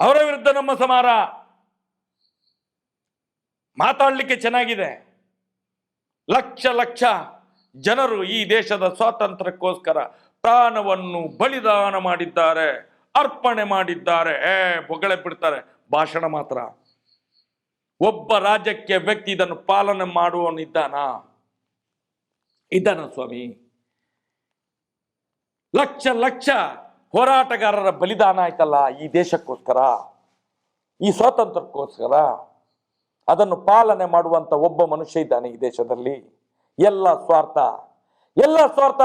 ಅವರ ವಿರುದ್ಧ ನಮ್ಮ ಸಮರ. ಮಾತಾಡಲಿಕ್ಕೆ ಚೆನ್ನಾಗಿದೆ. ಲಕ್ಷ ಲಕ್ಷ ಜನರು ಈ ದೇಶದ ಸ್ವಾತಂತ್ರ್ಯಕ್ಕೋಸ್ಕರ ಪ್ರಾಣವನ್ನು ಬಲಿದಾನ ಮಾಡಿದ್ದಾರೆ, ಅರ್ಪಣೆ ಮಾಡಿದ್ದಾರೆ. ಏ, ಬೊಗಳೆ ಬಿಡ್ತಾರೆ. ಭಾಷಣ ಮಾತ್ರ. ಒಬ್ಬ ರಾಜ್ಯಕ್ಕೆ ವ್ಯಕ್ತಿ ಇದನ್ನು ಪಾಲನೆ ಮಾಡುವವನಿದ್ದಾನ ಇದ್ದಾನ ಸ್ವಾಮಿ? ಲಕ್ಷ ಲಕ್ಷ ಹೋರಾಟಗಾರರ ಬಲಿದಾನ ಆಯ್ತಲ್ಲ ಈ ದೇಶಕ್ಕೋಸ್ಕರ, ಈ ಸ್ವಾತಂತ್ರ್ಯಕ್ಕೋಸ್ಕರ? ಅದನ್ನು ಪಾಲನೆ ಮಾಡುವಂಥ ಒಬ್ಬ ಮನುಷ್ಯ ಇದ್ದಾನೆ ಈ ದೇಶದಲ್ಲಿ. ಎಲ್ಲ ಸ್ವಾರ್ಥ ಎಲ್ಲ ಸ್ವಾರ್ಥ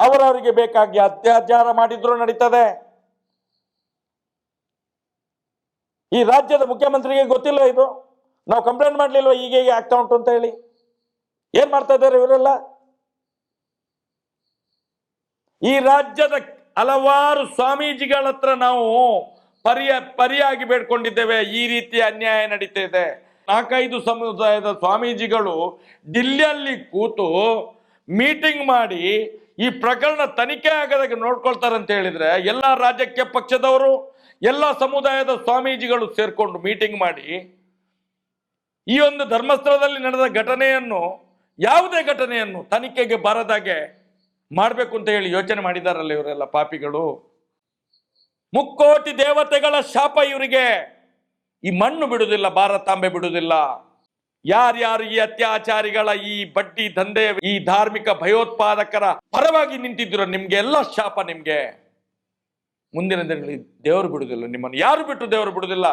ಅವರವರಿಗೆ ಬೇಕಾಗಿ ಅತ್ಯಾಚಾರ ಮಾಡಿದ್ರು ನಡೀತದೆ. ಈ ರಾಜ್ಯದ ಮುಖ್ಯಮಂತ್ರಿಗೆ ಗೊತ್ತಿಲ್ಲ ಇದು. ನಾವು ಕಂಪ್ಲೇಂಟ್ ಮಾಡಲಿಲ್ವ ಹೀಗೆ ಆಗ್ತಾ ಉಂಟು ಅಂತ ಹೇಳಿ? ಏನ್ ಮಾಡ್ತಾ ಇದ್ದಾರೆ ಇವರೆಲ್ಲ? ಈ ರಾಜ್ಯದ ಹಲವಾರು ಸ್ವಾಮೀಜಿಗಳ ಹತ್ರ ನಾವು ಪರಿಯ, ಪರಿಯಾಗಿ ಬೇಡ್ಕೊಂಡಿದ್ದೇವೆ. ಈ ರೀತಿ ಅನ್ಯಾಯ ನಡೀತಾ ಇದೆ ನಾಲ್ಕೈದು ಸಮುದಾಯದ ಸ್ವಾಮೀಜಿಗಳು ಡಿಲ್ಲಿಯಲ್ಲಿ ಕೂತು ಮೀಟಿಂಗ್ ಮಾಡಿ ಈ ಪ್ರಕರಣ ತನಿಖೆ ಆಗದಾಗೆ ನೋಡ್ಕೊಳ್ತಾರೆ ಅಂತ ಹೇಳಿದ್ರೆ ಎಲ್ಲ ರಾಜಕೀಯ ಪಕ್ಷದವರು, ಎಲ್ಲ ಸಮುದಾಯದ ಸ್ವಾಮೀಜಿಗಳು ಸೇರ್ಕೊಂಡು ಮೀಟಿಂಗ್ ಮಾಡಿ ಈ ಒಂದು ಧರ್ಮಸ್ಥಳದಲ್ಲಿ ನಡೆದ ಘಟನೆಯನ್ನು, ಯಾವುದೇ ಘಟನೆಯನ್ನು ತನಿಖೆಗೆ ಬಾರದಾಗೆ ಮಾಡಬೇಕು ಅಂತ ಹೇಳಿ ಯೋಚನೆ ಮಾಡಿದಾರಲ್ಲ ಇವರೆಲ್ಲ ಪಾಪಿಗಳು? ಮುಕ್ಕೋಟಿ ದೇವತೆಗಳ ಶಾಪ ಇವರಿಗೆ. ಈ ಮಣ್ಣು ಬಿಡುವುದಿಲ್ಲ ಭಾರತಾಂಬೆ ಬಿಡುವುದಿಲ್ಲ. ಯಾರ್ಯಾರು ಈ ಅತ್ಯಾಚಾರಿಗಳ ಈ ಬಡ್ಡಿ ದಂಧೆ, ಈ ಧಾರ್ಮಿಕ ಭಯೋತ್ಪಾದಕರ ಪರವಾಗಿ ನಿಂತಿದ್ದೀರೋ ನಿಮ್ಗೆ ಎಲ್ಲ ಶಾಪ ನಿಮ್ಗೆ. ಮುಂದಿನ ದಿನಗಳಲ್ಲಿ ದೇವರು ಬಿಡುವುದಿಲ್ಲ ನಿಮ್ಮನ್ನು. ಯಾರು ಬಿಟ್ಟು ದೇವರು ಬಿಡುವುದಿಲ್ಲ?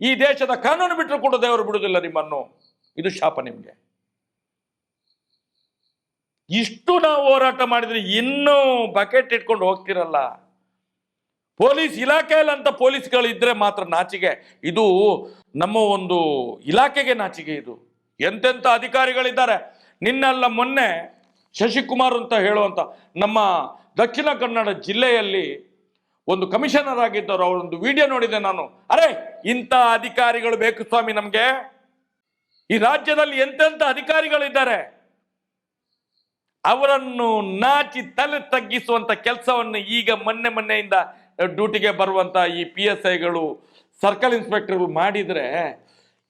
ಈ ದೇಶದ ಕಾನೂನು ಬಿಟ್ಟರು ಕೂಡ ದೇವರು ಬಿಡುವುದಿಲ್ಲ ನಿಮ್ಮನ್ನು. ಇದು ಶಾಪ ನಿಮ್ಗೆ. ಇಷ್ಟು ನಾವು ಹೋರಾಟ ಮಾಡಿದ್ರೆ ಇನ್ನೂ ಬಕೆಟ್ ಇಟ್ಕೊಂಡು ಹೋಗ್ತಿರಲ್ಲ. ಪೊಲೀಸ್ ಇಲಾಖೆಯಲ್ಲಿ ಅಂತ ಪೊಲೀಸ್ಗಳು ಇದ್ರೆ ಮಾತ್ರ ನಾಚಿಗೆ ಇದು ನಮ್ಮ ಒಂದು ಇಲಾಖೆಗೆ ನಾಚಿಗೆ ಇದು. ಎಂತೆಂಥ ಅಧಿಕಾರಿಗಳಿದ್ದಾರೆ. ನಿನ್ನೆಲ್ಲ ಮೊನ್ನೆ ಶಶಿಕುಮಾರ್ ಅಂತ ಹೇಳುವಂತ ನಮ್ಮ ದಕ್ಷಿಣ ಕನ್ನಡ ಜಿಲ್ಲೆಯಲ್ಲಿ ಒಂದು ಕಮಿಷನರ್ ಆಗಿದ್ದವರು, ಅವರೊಂದು ವಿಡಿಯೋ ನೋಡಿದೆ ನಾನು. ಅರೆ, ಇಂಥ ಅಧಿಕಾರಿಗಳು ಬೇಕು ಸ್ವಾಮಿ ನಮಗೆ. ಈ ರಾಜ್ಯದಲ್ಲಿ ಎಂತೆಂಥ ಅಧಿಕಾರಿಗಳಿದ್ದಾರೆ. ಅವರನ್ನು ನಾಚಿ ತಲೆ ತಗ್ಗಿಸುವಂತ ಕೆಲಸವನ್ನು ಈಗ ಮೊನ್ನೆ ಮೊನ್ನೆಯಿಂದ ಡ್ಯೂಟಿಗೆ ಬರುವಂತ ಈ ಪಿ ಎಸ್ ಐಗಳು ಸರ್ಕಲ್ ಇನ್ಸ್ಪೆಕ್ಟರ್ಗಳು ಮಾಡಿದ್ರೆ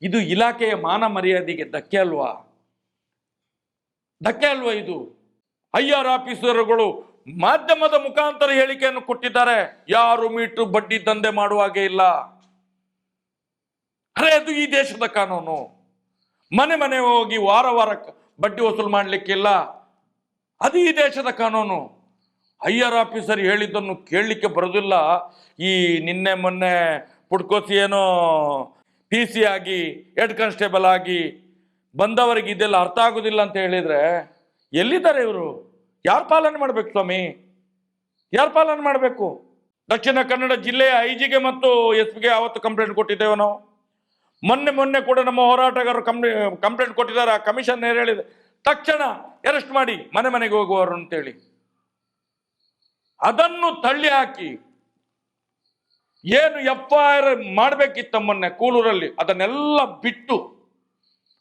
ಇದು ಇಲಾಖೆಯ ಮಾನ ಮರ್ಯಾದೆಗೆ ಧಕ್ಕೆ ಅಲ್ವಾ? ಧಕ್ಕೆ ಅಲ್ವಾ ಇದು? ಐ ಆರ್ ಆಫೀಸರ್ಗಳು ಮಾಧ್ಯಮದ ಮುಖಾಂತರ ಹೇಳಿಕೆಯನ್ನು ಕೊಟ್ಟಿದ್ದಾರೆ. ಯಾರು ಮೀಟರ್ ಬಡ್ಡಿ ದಂಧೆ ಮಾಡುವ ಹಾಗೆ ಇಲ್ಲ. ಅರೆ, ಅದು ಈ ದೇಶದ ಕಾನೂನು. ಮನೆ ಮನೆ ಹೋಗಿ ವಾರ ವಾರ ಬಡ್ಡಿ ವಸೂಲು ಮಾಡ್ಲಿಕ್ಕಿಲ್ಲ. ಅದು ಈ ದೇಶದ ಕಾನೂನು. ಹೈಯರ್ ಆಫೀಸರ್ ಹೇಳಿದ್ದನ್ನು ಕೇಳಲಿಕ್ಕೆ ಬರೋದಿಲ್ಲ ಈ ನಿನ್ನೆ ಮೊನ್ನೆ ಪುಡ್ಕೋಸಿ ಏನೋ ಪಿ ಸಿ ಆಗಿ, ಹೆಡ್ ಕಾನ್ಸ್ಟೇಬಲ್ ಆಗಿ ಬಂದವರಿಗೆ ಇದೆಲ್ಲ ಅರ್ಥ ಆಗೋದಿಲ್ಲ ಅಂತ ಹೇಳಿದರೆ ಎಲ್ಲಿದ್ದಾರೆ ಇವರು? ಯಾರು ಪಾಲನೆ ಮಾಡಬೇಕು ಸ್ವಾಮಿ? ಯಾರು ಪಾಲನೆ ಮಾಡಬೇಕು? ದಕ್ಷಿಣ ಕನ್ನಡ ಜಿಲ್ಲೆಯ ಐ ಜಿಗೆ ಮತ್ತು ಎಸ್ ಪಿಗೆ ಆವತ್ತು ಕಂಪ್ಲೇಂಟ್ ಕೊಟ್ಟಿದ್ದೇವೆ ಮೊನ್ನೆ ಮೊನ್ನೆ ಕೂಡ ನಮ್ಮ ಹೋರಾಟಗಾರರು ಕಂಪ್ಲೇ, ಕಂಪ್ಲೇಂಟ್ ಕೊಟ್ಟಿದ್ದಾರೆ. ಆ ಕಮಿಷನ್ ಹೇಳಿದೆ? ತಕ್ಷಣ ಅರೆಸ್ಟ್ ಮಾಡಿ ಮನೆ ಮನೆಗೆ ಹೋಗುವವರು ಅಂತೇಳಿ. ಅದನ್ನು ತಳ್ಳಿ ಹಾಕಿ ಏನು ಎಫ್ ಐ ಆರ್ ಮಾಡಬೇಕಿತ್ತ ಮೊನ್ನೆ ಕೂಲೂರಲ್ಲಿ, ಅದನ್ನೆಲ್ಲ ಬಿಟ್ಟು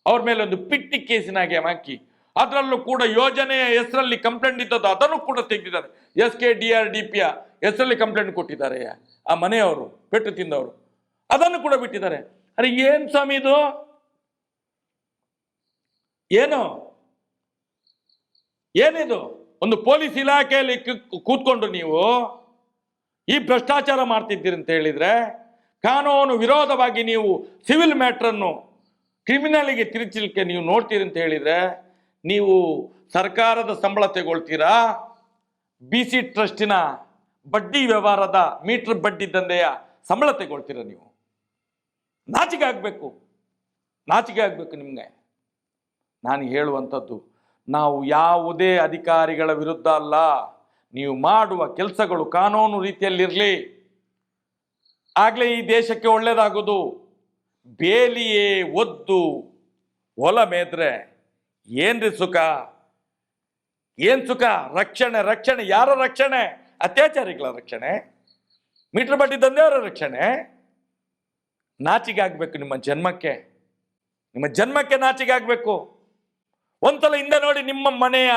ಅವ್ರ ಮೇಲೆ ಒಂದು ಪಿಟ್ಟಿ ಕೇಸಿನಾಗೆ ಹಾಕಿ, ಅದರಲ್ಲೂ ಕೂಡ ಯೋಜನೆಯ ಹೆಸರಲ್ಲಿ ಕಂಪ್ಲೇಂಟ್ ಇದ್ದದ್ದು ಅದನ್ನು ಕೂಡ ತೆಗೆದಿದ್ದಾರೆ. S K D R D ಪಿಯ ಹೆಸರಲ್ಲಿ ಕಂಪ್ಲೇಂಟ್ ಕೊಟ್ಟಿದ್ದಾರೆ ಆ ಮನೆಯವರು, ಪೆಟ್ಟು ತಿಂದವರು. ಅದನ್ನು ಕೂಡ ಬಿಟ್ಟಿದ್ದಾರೆ. ಅರೆ ಏನು ಸ್ವಾಮಿ ಇದು? ಏನು? ಏನಿದು? ಒಂದು ಪೊಲೀಸ್ ಇಲಾಖೆಯಲ್ಲಿ ಕೂತ್ಕೊಂಡು ನೀವು ಈ ಭ್ರಷ್ಟಾಚಾರ ಮಾಡ್ತಿದ್ದೀರಿ ಅಂತ ಹೇಳಿದ್ರೆ ಕಾನೂನು ವಿರೋಧವಾಗಿ ನೀವು ಸಿವಿಲ್ ಮ್ಯಾಟ್ರನ್ನು ಕ್ರಿಮಿನಲ್ಗೆ ತಿರುಚಲಿಕ್ಕೆ ನೀವು ನೋಡ್ತೀರಿ ಅಂತ ಹೇಳಿದ್ರೆ ನೀವು ಸರ್ಕಾರದ ಸಂಬಳ ತಗೊಳ್ತೀರಾ? ಬಿ ಸಿ ಟ್ರಸ್ಟಿನ ಬಡ್ಡಿ ವ್ಯವಹಾರದ ಮೀಟರ್ ಬಡ್ಡಿ ದಂಧೆಯ ಸಂಬಳ ತಗೊಳ್ತೀರಾ ನೀವು? ನಾಚಿಕೆ ಆಗಬೇಕು. ನಾಚಿಕೆ ಆಗಬೇಕು ನಿಮಗೆ. ನಾನು ಹೇಳುವಂಥದ್ದು ನಾವು ಯಾವುದೇ ಅಧಿಕಾರಿಗಳ ವಿರುದ್ಧ ಅಲ್ಲ, ನೀವು ಮಾಡುವ ಕೆಲಸಗಳು ಕಾನೂನು ರೀತಿಯಲ್ಲಿರಲಿ. ಆಗಲೇ ಈ ದೇಶಕ್ಕೆ ಒಳ್ಳೆಯದಾಗೋದು ಬೇಲಿಯೇ ಒದ್ದು ಹೊಲ ಮೇದ್ರೆ ಏನ್ರಿ ಸುಖ? ಏನ್ ಸುಖ? ರಕ್ಷಣೆ ರಕ್ಷಣೆ. ಯಾರ ರಕ್ಷಣೆ? ಅತ್ಯಾಚಾರಿಗಳ ರಕ್ಷಣೆ? ಮೀಟರ್ ಬಡ್ಡಿ ದಂಧೆಯವರ ರಕ್ಷಣೆ? ನಾಚಿಗೆ ಆಗಬೇಕು ನಿಮ್ಮ ಜನ್ಮಕ್ಕೆ. ನಿಮ್ಮ ಜನ್ಮಕ್ಕೆ ನಾಚಿಗೆ ಆಗ್ಬೇಕು. ಒಂದ್ಸಲ ಹಿಂದೆ ನೋಡಿ ನಿಮ್ಮ ಮನೆಯ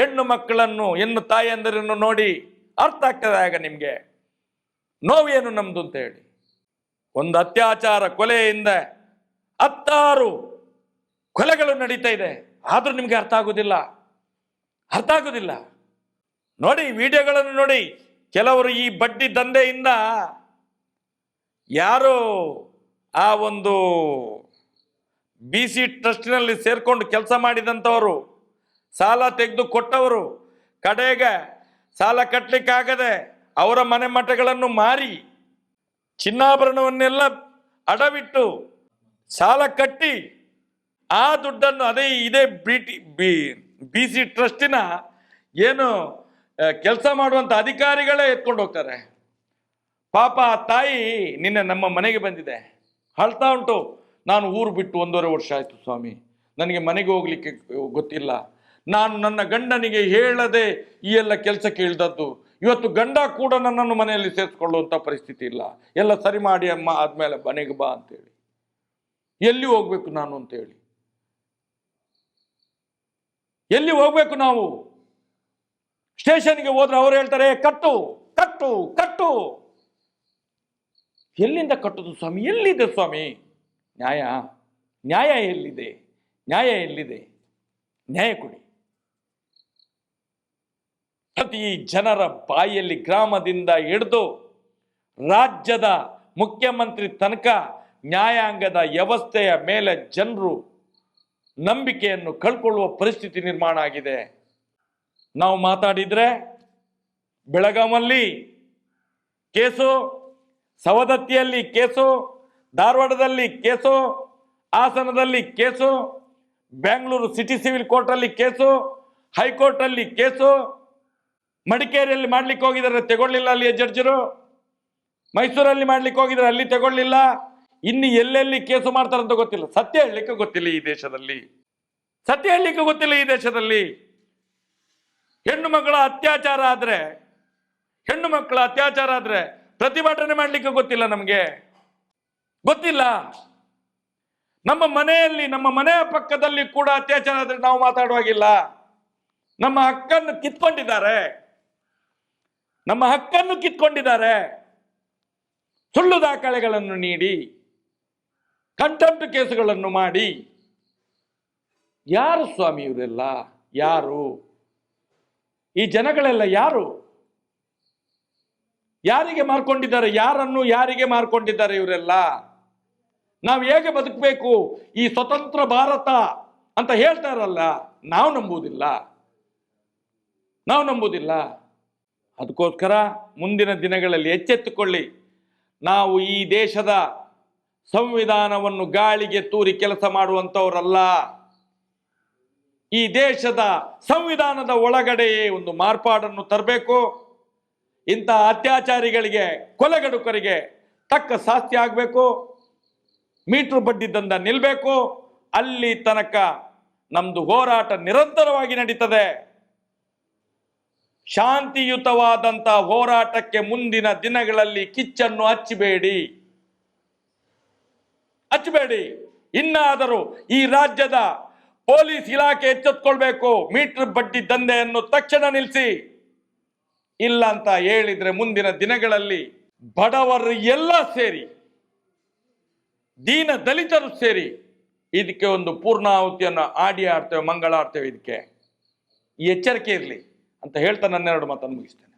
ಹೆಣ್ಣು ಮಕ್ಕಳನ್ನು, ಹೆಣ್ಣು ತಾಯಿಯಂದರನ್ನು ನೋಡಿ ಅರ್ಥ ಆಗ್ತದೆ ಆಗ ನಿಮಗೆ. ನೋವೇನು ನಮ್ದು ಅಂತ ಹೇಳಿ. ಒಂದು ಅತ್ಯಾಚಾರ ಕೊಲೆಯಿಂದ ಹತ್ತಾರು ಕೊಲೆಗಳು ನಡೀತಾ ಇದೆ. ಆದರೂ ನಿಮಗೆ ಅರ್ಥ ಆಗೋದಿಲ್ಲ. ಅರ್ಥ ಆಗೋದಿಲ್ಲ. ನೋಡಿ ವಿಡಿಯೋಗಳನ್ನು ನೋಡಿ. ಕೆಲವರು ಈ ಬಡ್ಡಿ ದಂಧೆಯಿಂದ ಯಾರು ಆ ಒಂದು ಬಿ ಸಿ ಟ್ರಸ್ಟಿನಲ್ಲಿ ಸೇರ್ಕೊಂಡು ಕೆಲಸ ಮಾಡಿದಂಥವರು, ಸಾಲ ತೆಗೆದು ಕೊಟ್ಟವರು, ಕಡೆಗೆ ಸಾಲ ಕಟ್ಟಲಿಕ್ಕಾಗದೆ ಅವರ ಮನೆ ಮಠಗಳನ್ನು ಮಾರಿ ಚಿನ್ನಾಭರಣವನ್ನೆಲ್ಲ ಅಡವಿಟ್ಟು ಸಾಲ ಕಟ್ಟಿ ಆ ದುಡ್ಡನ್ನು ಅದೇ ಇದೇ ಬಿಟಿ ಬಿ ಬಿ ಸಿ ಟ್ರಸ್ಟಿನ ಏನು ಕೆಲಸ ಮಾಡುವಂಥ ಅಧಿಕಾರಿಗಳೇ ಎತ್ಕೊಂಡು ಹೋಗ್ತಾರೆ. ಪಾಪ ತಾಯಿ ನಿನ್ನೆ ನಮ್ಮ ಮನೆಗೆ ಬಂದಿದೆ. ಅಳ್ತಾ ಉಂಟು. ನಾನು ಊರು ಬಿಟ್ಟು ಒಂದೂವರೆ ವರ್ಷ ಆಯಿತು ಸ್ವಾಮಿ. ನನಗೆ ಮನೆಗೆ ಹೋಗ್ಲಿಕ್ಕೆ ಗೊತ್ತಿಲ್ಲ. ನಾನು ನನ್ನ ಗಂಡನಿಗೆ ಹೇಳದೆ ಈ ಎಲ್ಲ ಕೆಲಸಕ್ಕೆ ಇಳ್ದದ್ದು. ಇವತ್ತು ಗಂಡ ಕೂಡ ನನ್ನನ್ನು ಮನೆಯಲ್ಲಿ ಸೇರಿಸ್ಕೊಳ್ಳುವಂಥ ಪರಿಸ್ಥಿತಿ ಇಲ್ಲ. ಎಲ್ಲ ಸರಿ ಮಾಡಿ ಅಮ್ಮ, ಆದಮೇಲೆ ಮನೆಗೆ ಬಾ ಅಂತೇಳಿ. ಎಲ್ಲಿ ಹೋಗ್ಬೇಕು ನಾನು ಅಂತೇಳಿ. ಎಲ್ಲಿ ಹೋಗ್ಬೇಕು ನಾವು? ಸ್ಟೇಷನ್ಗೆ ಹೋದ್ರೆ ಅವ್ರು ಹೇಳ್ತಾರೆ, ಕಟ್ಟು ಕಟ್ಟು ಕಟ್ಟು. ಎಲ್ಲಿಂದ ಕಟ್ಟುದು ಸ್ವಾಮಿ? ಎಲ್ಲಿದೆ ಸ್ವಾಮಿ? ನ್ಯಾಯ. ನ್ಯಾಯ ಎಲ್ಲಿದೆ? ನ್ಯಾಯ ಎಲ್ಲಿದೆ? ನ್ಯಾಯ ಕೊಡಿ. ಪ್ರತಿ ಜನರ ಬಾಯಲ್ಲಿ ಗ್ರಾಮದಿಂದ ಹಿಡಿದು ರಾಜ್ಯದ ಮುಖ್ಯಮಂತ್ರಿ ತನಕ ನ್ಯಾಯಾಂಗದ ವ್ಯವಸ್ಥೆಯ ಮೇಲೆ ಜನರು ನಂಬಿಕೆಯನ್ನು ಕಳ್ಕೊಳ್ಳುವ ಪರಿಸ್ಥಿತಿ ನಿರ್ಮಾಣ ಆಗಿದೆ. ನಾವು ಮಾತಾಡಿದ್ರೆ ಬೆಳಗಾವಲ್ಲಿ ಕೇಸು, ಸವದತ್ತಿಯಲ್ಲಿ ಕೇಸು ಧಾರವಾಡದಲ್ಲಿ ಕೇಸು, ಹಾಸನದಲ್ಲಿ ಕೇಸು ಬೆಂಗಳೂರು ಸಿಟಿ ಸಿವಿಲ್ ಕೋರ್ಟಲ್ಲಿ ಕೇಸು ಹೈಕೋರ್ಟಲ್ಲಿ ಕೇಸು, ಮಡಿಕೇರಿಯಲ್ಲಿ ಮಾಡ್ಲಿಕ್ಕೆ ಹೋಗಿದ್ದಾರೆ, ತಗೊಳ್ಳಿಲ್ಲ ಅಲ್ಲಿ ಜಡ್ಜರು. ಮೈಸೂರಲ್ಲಿ ಮಾಡ್ಲಿಕ್ಕೆ ಹೋಗಿದ್ದಾರೆ, ಅಲ್ಲಿ ತಗೊಳ್ಳಿಲ್ಲ. ಇನ್ನು ಎಲ್ಲೆಲ್ಲಿ ಕೇಸು ಮಾಡ್ತಾರಂತ ಗೊತ್ತಿಲ್ಲ. ಸತ್ಯ ಹೇಳಲಿಕ್ಕೆ ಗೊತ್ತಿಲ್ಲ ಈ ದೇಶದಲ್ಲಿ. ಸತ್ಯ ಹೇಳಲಿಕ್ಕೆ ಗೊತ್ತಿಲ್ಲ ಈ ದೇಶದಲ್ಲಿ. ಹೆಣ್ಣು ಮಕ್ಕಳ ಅತ್ಯಾಚಾರ ಆದ್ರೆ, ಹೆಣ್ಣು ಮಕ್ಕಳ ಅತ್ಯಾಚಾರ ಆದ್ರೆ ಪ್ರತಿಭಟನೆ ಮಾಡ್ಲಿಕ್ಕೆ ಗೊತ್ತಿಲ್ಲ ನಮಗೆ. ಗೊತ್ತಿಲ್ಲ. ನಮ್ಮ ಮನೆಯಲ್ಲಿ, ನಮ್ಮ ಮನೆಯ ಪಕ್ಕದಲ್ಲಿ ಕೂಡ ಅತ್ಯಾಚಾರ ಆದ್ರೆ ನಾವು ಮಾತಾಡುವಾಗಿಲ್ಲ. ನಮ್ಮ ಹಕ್ಕನ್ನು ಕಿತ್ಕೊಂಡಿದ್ದಾರೆ. ನಮ್ಮ ಹಕ್ಕನ್ನು ಕಿತ್ಕೊಂಡಿದ್ದಾರೆ. ಸುಳ್ಳು ದಾಖಲೆಗಳನ್ನು ನೀಡಿ, ಕಂಟೆಂಪ್ಟ್ ಕೇಸುಗಳನ್ನು ಮಾಡಿ. ಯಾರು ಸ್ವಾಮಿ ಇವರೆಲ್ಲ? ಯಾರು? ಈ ಜನಗಳೆಲ್ಲ ಯಾರು? ಯಾರಿಗೆ ಮಾರ್ಕೊಂಡಿದ್ದಾರೆ? ಯಾರನ್ನು ಯಾರಿಗೆ ಮಾರ್ಕೊಂಡಿದ್ದಾರೆ ಇವರೆಲ್ಲ? ನಾವು ಹೇಗೆ ಬದುಕಬೇಕು? ಈ ಸ್ವತಂತ್ರ ಭಾರತ ಅಂತ ಹೇಳ್ತಾರಲ್ಲ ನಾವು ನಂಬುವುದಿಲ್ಲ. ನಾವು ನಂಬುವುದಿಲ್ಲ. ಅದಕ್ಕೋಸ್ಕರ ಮುಂದಿನ ದಿನಗಳಲ್ಲಿ ಎಚ್ಚೆತ್ತುಕೊಳ್ಳಿ. ನಾವು ಈ ದೇಶದ ಸಂವಿಧಾನವನ್ನು ಗಾಳಿಗೆ ತೂರಿ ಕೆಲಸ ಮಾಡುವಂಥವರಲ್ಲ. ಈ ದೇಶದ ಸಂವಿಧಾನದ ಒಳಗಡೆಯೇ ಒಂದು ಮಾರ್ಪಾಡನ್ನು ತರಬೇಕು. ಇಂಥ ಅತ್ಯಾಚಾರಿಗಳಿಗೆ, ಕೊಲೆಗಡುಕರಿಗೆ ತಕ್ಕ ಶಾಸ್ತಿ ಆಗಬೇಕು. ಮೀಟ್ರ್ ಬಡ್ಡಿ ದಂದ ನಿಲ್ಬೇಕು. ಅಲ್ಲಿ ತನಕ ನಮ್ದು ಹೋರಾಟ ನಿರಂತರವಾಗಿ ನಡೀತದೆ. ಶಾಂತಿಯುತವಾದಂಥ ಹೋರಾಟಕ್ಕೆ ಮುಂದಿನ ದಿನಗಳಲ್ಲಿ ಕಿಚ್ಚನ್ನು ಹಚ್ಚಬೇಡಿ. ಹಚ್ಚಬೇಡಿ. ಇನ್ನಾದರೂ ಈ ರಾಜ್ಯದ ಪೊಲೀಸ್ ಇಲಾಖೆ ಎಚ್ಚೆತ್ಕೊಳ್ಬೇಕು. ಮೀಟರ್ ಬಡ್ಡಿ ದಂಧೆಯನ್ನು ತಕ್ಷಣ ನಿಲ್ಲಿಸಿ. ಇಲ್ಲ ಅಂತ ಹೇಳಿದ್ರೆ ಮುಂದಿನ ದಿನಗಳಲ್ಲಿ ಬಡವರು ಎಲ್ಲ ಸೇರಿ ದೀನ ದಲಿತರು ಸೇರಿ ಇದಕ್ಕೆ ಒಂದು ಪೂರ್ಣಾಹುತಿಯನ್ನು ಆಡಿ ಆಡ್ತೇವೆ ಮಂಗಳ ಆಡ್ತೇವೆ ಇದಕ್ಕೆ. ಈ ಎಚ್ಚರಿಕೆ ಇರಲಿ ಅಂತ ಹೇಳ್ತಾ ನನ್ನೆರಡು ಮಾತನ್ನು ಮುಗಿಸ್ತೇನೆ.